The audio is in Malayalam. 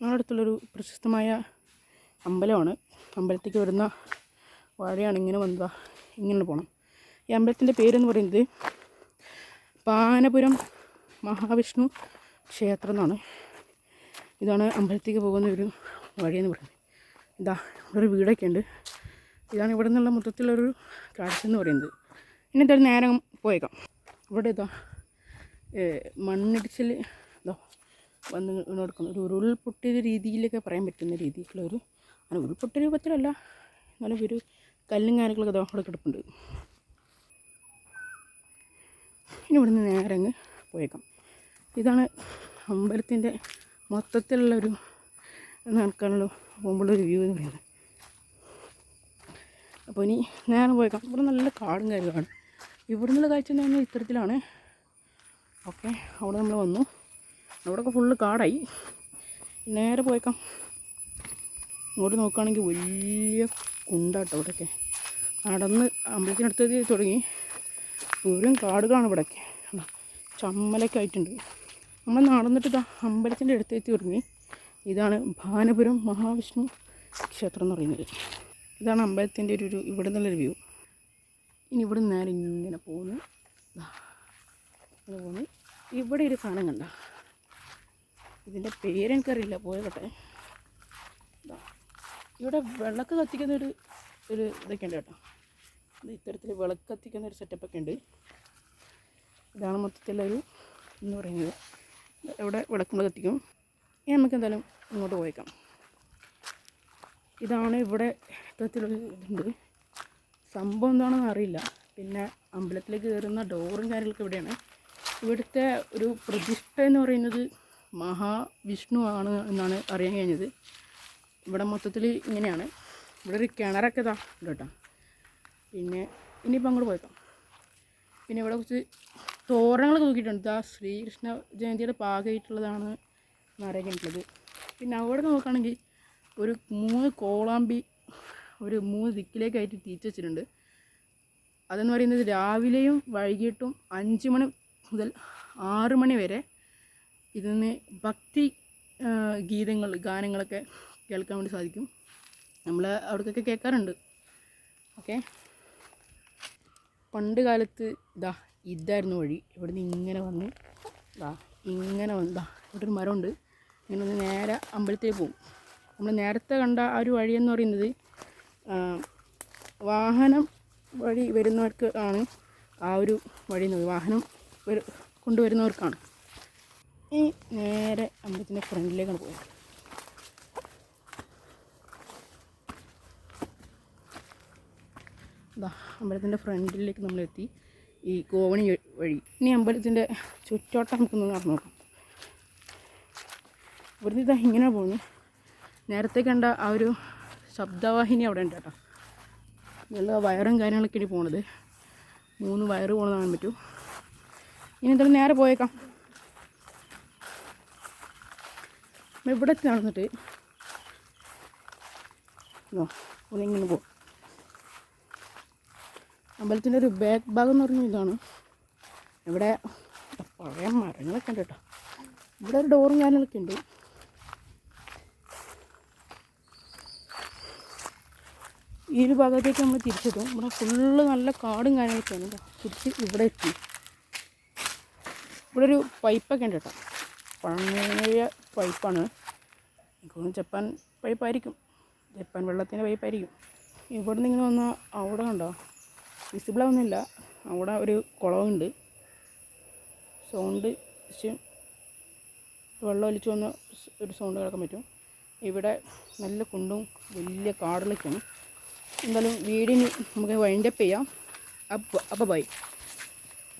ഞങ്ങളുടെ അടുത്തുള്ളൊരു പ്രശസ്തമായ അമ്പലമാണ്. അമ്പലത്തേക്ക് വരുന്ന വഴിയാണ് ഇങ്ങനെ വന്നതാ. ഇങ്ങനെ പോകണം ഈ അമ്പലത്തിന്റെ പേരെന്ന് പറയുന്നത് പാനപുരം മഹാവിഷ്ണു ക്ഷേത്രം എന്നാണ്. ഇതാണ് അമ്പലത്തേക്ക് പോകുന്ന ഒരു വഴിയെന്ന് പറയുന്നത്. ഇതാ ഒരു വീടൊക്കെ ഉണ്ട്. ഇതാണ് ഇവിടെ നിന്നുള്ള മൊത്തത്തിലുള്ളൊരു കാഴ്ച എന്ന് പറയുന്നത്. ഇനി എന്തായാലും നേരം പോയേക്കാം. ഇവിടെ ഇതാ മണ്ണിടിച്ചിൽ ഇതാ വന്ന് കൊടുക്കുന്ന ഒരു ഉരുൾപൊട്ടിയ രീതിയിലൊക്കെ പറയാൻ പറ്റുന്ന രീതിയിലുള്ള ഒരു അങ്ങനെ ഉരുൾപൊട്ടിയ രൂപത്തിലല്ല എന്നാലും ഒരു കല്ലും കാര്യങ്ങളൊക്കെ അവിടെ കിടപ്പുണ്ട്. ഇനി ഇവിടുന്ന് നേരെ അങ്ങ് പോയേക്കാം. ഇതാണ് അമ്പലത്തിന്റെ മൊത്തത്തിലുള്ള ഒരു നടക്കാനുള്ള പോകുമ്പോഴൊരു വ്യൂ എന്ന് പറയുന്നത്. അപ്പോൾ ഇനി നേരെ പോയേക്കാം. ഇവിടെ നല്ല കാടും കാര്യമാണ് ഇവിടുന്നുള്ള കാഴ്ച എന്ന് പറഞ്ഞാൽ ഇത്തരത്തിലാണ്. ഓക്കെ അവിടെ നമ്മൾ വന്നു. അവിടെയൊക്കെ ഫുള്ള് കാടായി. നേരെ പോയേക്കാം. ഇങ്ങോട്ട് നോക്കുകയാണെങ്കിൽ വലിയ കുണ്ടാട്ടോ ഇവിടെയൊക്കെ നടന്ന് അമ്പലത്തിനടുത്ത് തുടങ്ങി. വെറും കാടുകളാണ് ഇവിടെയൊക്കെ? ചമ്മലൊക്കെ ആയിട്ടുണ്ട്. നമ്മൾ നടന്നിട്ട് അമ്പലത്തിന്റെ അടുത്തേക്ക് തുടങ്ങി ഇതാണ് ഭാനപുരം മഹാവിഷ്ണു ക്ഷേത്രം എന്ന് പറയുന്നത്. ഇതാണ് അമ്പലത്തിന്റെ ഒരു ഒരു ഇവിടെ നിന്നുള്ളൊരു വ്യൂ. ഇനി ഇവിടെ നേരെ ഇങ്ങനെ പോകുന്നു പോകുന്നു ഇവിടെ ഒരു സാധനം കണ്ട? ഇതിന്റെ പേരെനിക്കറിയില്ല പോയട്ടെ. ഇവിടെ വിളക്ക് കത്തിക്കുന്ന ഒരു ഒരു ഇതൊക്കെ ഉണ്ട് കേട്ടോ. ഇത് ഇത്തരത്തിൽ വിളക്ക് കത്തിക്കുന്ന ഒരു സെറ്റപ്പൊക്കെ ഉണ്ട്. ഇതാണ് മൊത്തത്തിലൊരു എന്ന് പറയുന്നത്. ഇവിടെ വിളക്കുമ്പോൾ കത്തിക്കും. ഇനി നമുക്ക് എന്തായാലും ഇങ്ങോട്ട് പോയേക്കാം. ഇതാണ് ഇവിടെ ഇത്തരത്തിലൊരു ഇതുണ്ട്. സംഭവം എന്താണെന്ന് അറിയില്ല. പിന്നെ അമ്പലത്തിലേക്ക് കയറുന്ന ഡോറും കാര്യങ്ങളൊക്കെ ഇവിടെയാണ്. ഇവിടുത്തെ ഒരു പ്രതിഷ്ഠ എന്ന് പറയുന്നത് മഹാവിഷ്ണു ആണ് എന്നാണ് അറിയാൻ കഴിഞ്ഞത്. ഇവിടെ മൊത്തത്തിൽ ഇങ്ങനെയാണ്. ഇവിടെ ഒരു കിണറൊക്കെ ഇതാ കേട്ടോ. പിന്നെ ഇനിയിപ്പോൾ അങ്ങോട്ട് പോയേക്കാം. പിന്നെ ഇവിടെ കുറച്ച് തോരണങ്ങളൊക്കെ നോക്കിയിട്ടുണ്ട് ഇതാ ശ്രീകൃഷ്ണ ജയന്തിയുടെ ഭാഗമായിട്ടുള്ളതാണ് എന്നറിയിക്കുന്നത് പിന്നെ അവിടെ നോക്കുകയാണെങ്കിൽ ഒരു മൂന്ന് കോളാമ്പി ഒരു മൂന്ന് ദിക്കിലേക്കായിട്ട് തീച്ച് വെച്ചിട്ടുണ്ട്. അതെന്ന് പറയുന്നത് രാവിലെയും വൈകിട്ടും അഞ്ച് മണി മുതൽ ആറ് മണി വരെ ഇതിന് ഭക്തി ഗീതങ്ങൾ ഗാനങ്ങളൊക്കെ കേൾക്കാൻ വേണ്ടി സാധിക്കും. നമ്മൾ അവിടേക്കൊക്കെ കേൾക്കാറുണ്ട്. ഓക്കെ. പണ്ട് കാലത്ത് ഇതാ ഇതായിരുന്നു വഴി. ഇവിടെ നിന്ന് ഇങ്ങനെ വന്ന് ഇതാ ഇങ്ങനെ വന്ന് ഇതാ ഇവിടെ ഒരു മരമുണ്ട്. ഇങ്ങനെ വന്ന് നേരെ അമ്പലത്തിലേക്ക് പോകും നമ്മൾ നേരത്തെ കണ്ട ആ ഒരു വഴിയെന്ന് പറയുന്നത് വാഹനം വഴി വരുന്നവർക്ക് ആണ് ആ ഒരു വഴി എന്ന് വാഹനം കൊണ്ടുവരുന്നവർക്കാണ്. ഈ നേരെ അമ്പലത്തിന്റെ ഫ്രണ്ടിലേക്കാണ് പോയത്. അമ്പലത്തിന്റെ ഫ്രണ്ടിലേക്ക് നമ്മൾ എത്തി ഈ കോവണി വഴി. ഇനി അമ്പലത്തിന്റെ ചുറ്റോട്ടം നമുക്കൊന്ന് നടന്നു നോക്കാം. ഇവിടുന്ന് ഇതാ ഇങ്ങനെ പോകുന്നു നേരത്തെ കണ്ട ആ ഒരു ശബ്ദവാഹിനി അവിടെ ഉണ്ട് കേട്ടോ. നല്ല വയറും കാര്യങ്ങളൊക്കെ ഇനി പോണത്. മൂന്ന് വയറ് പോകണതാണ് പറ്റൂ. ഇനി എന്തായാലും നേരെ പോയേക്കാം നമ്മൾ ഇവിടെ നടന്നിട്ട് ഇതോ, ഒന്നിങ്ങനെ പോകും അമ്പലത്തിന്റെ ഒരു ബാക്ക് ഭാഗം എന്ന് പറഞ്ഞ ഇതാണ്. ഇവിടെ പഴയ മരങ്ങളൊക്കെ ഉണ്ട് കേട്ടോ. ഇവിടെ ഒരു ഡോറും കാര്യങ്ങളൊക്കെ ഉണ്ട്. ഈ ഒരു ഭാഗത്തേക്ക് നമ്മൾ തിരിച്ചെത്തും ഇവിടെ ഫുള്ള് നല്ല കാടും കാര്യങ്ങളൊക്കെയാണ് കേട്ടോ. തിരിച്ച് ഇവിടെ എത്തി. ഇവിടെ ഒരു പൈപ്പൊക്കെ ഉണ്ട് കേട്ടോ. പഴയ പൈപ്പാണ്. എനിക്ക് ജപ്പാൻ പൈപ്പായിരിക്കും. ജപ്പാൻ വെള്ളത്തിന്റെ പൈപ്പായിരിക്കും. ഇവിടെ നിന്ന് ഇങ്ങനെ വന്നാൽ അവിടെ കണ്ടോ? വിസിബിൾ ആവുന്നില്ല. അവിടെ ഒരു കുളമുണ്ട് സൗണ്ട് വെള്ളം ഒലിച്ചു വന്ന ഒരു സൗണ്ട് കേൾക്കാൻ പറ്റും. ഇവിടെ നല്ല കുണ്ടും വലിയ കാടിലേക്കാണ് എന്തായാലും വീടിന് നമുക്ക് വൈൻഡപ്പ് ചെയ്യാം. അപ്പോൾ അപ്പോൾ ബൈ